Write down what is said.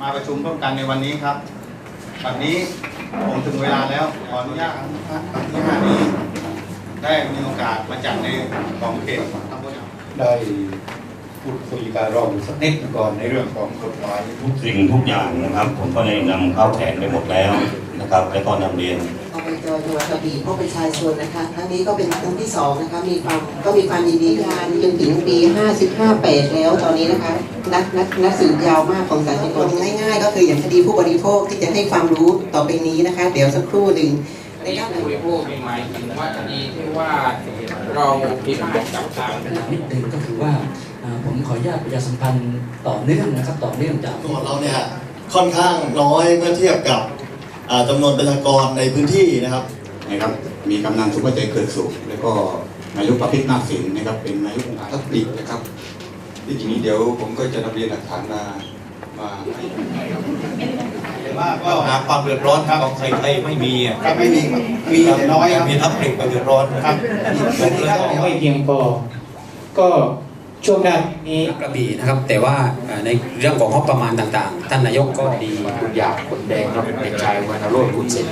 มาประชุมร่วมกันในวันนี้ครับบัดนี้ผมถึงเวลาแล้วขออนุญาตครั้งที่ห้านี้ ได้มีโอกาสมาจากในของเขตตำบลได้พูดคุยกันรอบสักนิดก่อนในเรื่องของกฎหมายทุกสิ่งทุกอย่างนะครับ ผมก็ได้นำเข้าแผนไปหมดแล้วนะครับ แล้วก็นำเรียน อบจจังหวัดกระบี่พบประชาชนนะคะครั้งนี้ก็เป็นครั้งที่สองนะคะมีความก็มีความยินดีการจนถึงปี55แปดแล้วตอนนี้นะคะนักนักนักสืบยาวมากของสารชนง่ายๆ ก็คืออย่างคดีผู้บริโภคที่จะให้ความรู้ต่อไปนี้นะคะ เดี๋ยวสักครู่หนึ่งในในด้านผู้บริโภคนี่หมายถึงว่าคดีที่ว่าเราพิพาทกับทางนิดนึงก็คือว่าอ่าผมขออนุญาตประชาสัมพันธ์ต่อเนื่องนะครับต่อเนื่องจากจังหวัดเราเนี่ยค่อนข้างน้อยเมื่อเทียบกับอ่า จำนวนประชากรในพื้นที่นะครับนะครับ มีกำนันสุภาพใจเกิดสุขแล้วก็นายกประพิษนาคสินนะครับ เป็นนายกองค์การทัพปลีกนะครับที่จริงนี้เดี๋ยวผมก็จะนำเรียนหลักฐานมามาให้ว่าก็หาความเดือดร้อนของใครใครไม่มีอะก็ไม่มีมีแต่น้อยครับมีทับเด็กมาเดือดร้อนครับวันนี้ครับไม่เพียงพอก็ ช่วงด้านนี้กระบี่นะครับ แต่ว่าเอ่อในเรื่องของงบประมาณต่างๆ ท่านนายกก็ดีคุณหยาบคนแดงครับเด็กชายวรรณโรจน์คุณเสร็จ